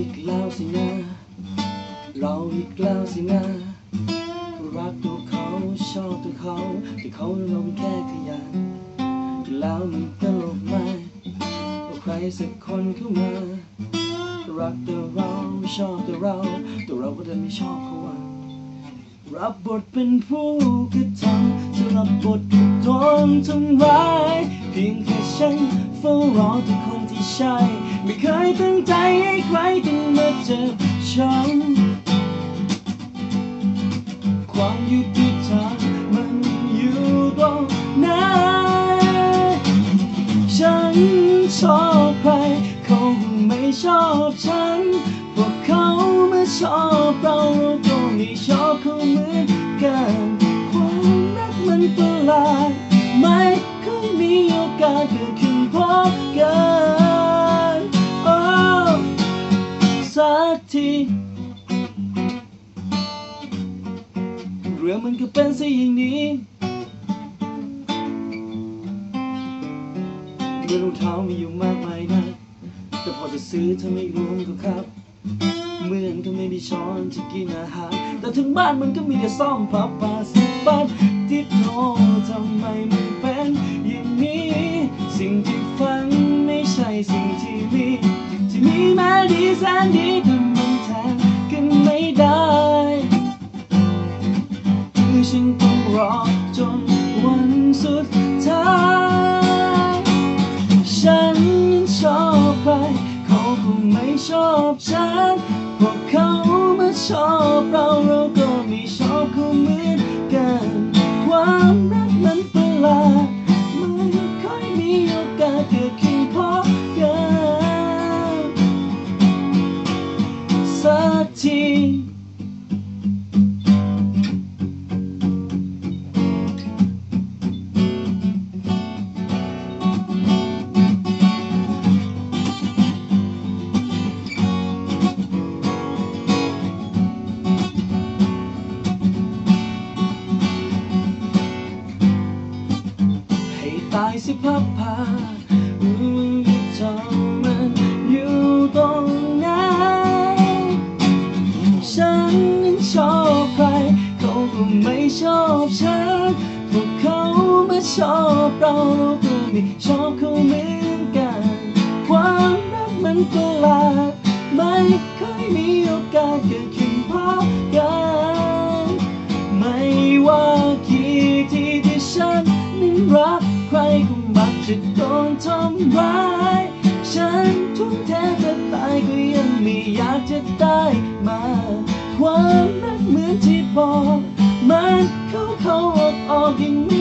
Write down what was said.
สินะเราอีกแล้วสินะรักตัวเขาชอบตัวเขาแต่เขาเราเป็นแค่ขยะแล้วมันตลกไหมว่าใครสักคนเข้ามารักแต่เราชอบแต่เราแต่เราก็ดันไม่ชอบเขาว่ารับบทเป็นผู้กระทำจะรับบทถูกโดนทำร้ายเพียงแค่ฉันเฝ้ารอแต่คน ใช่ ไม่เคยตั้งใจให้ใครต้องมาเจ็บช้ำความยุติธรรมมันอยู่ตรงไหนฉันชอบใครเขาไม่ชอบฉันพวกเขามาชอบเราเราก็ไม่ชอบเขาเหมือนกันความรักมันประหลาดไม่เคยมีโอกาสเกิดขึ้นพบกัน กทีเรื่องมันก็เป็นซะอย่างนี้เมื่อรองเท้ามีอยู่มากมายนะแต่พอจะซื้อถ้าไม่รวมก็ครับเหมือนก็ไม่มีช้อนจะกินอาหาร แต่ถึงบ้านมันก็มีแต่ซ่อมพับปาสิบ้านที่โทรทำไมมันเป็นอย่างนี้ สิ่งที่ฝันไม่ใช่สิ่งที่มี ที่มีมาดีแสนดี อบฉันพวกเขามาชอบเราเราก็ไม่ชอบเขาเหมือนกัน ความรักนั้นประหลาดไม่ค่อยมีโอกาสเกิดขึ้นพบกันสักที สิพับพาอืมเธอมันอยู่ตรงไหนฉันนั้นชอบใคร เขาก็ไม่ชอบฉันพวกเขามาชอบเราเราก็ไม่ชอบเขาเหมือน จะโดนทำร้าย ฉันทุ่มเทจะตายก็ยังไม่อยากจะได้มา ความรักเหมือนที่บอก มันเข้าเข้าออกออกยังไม่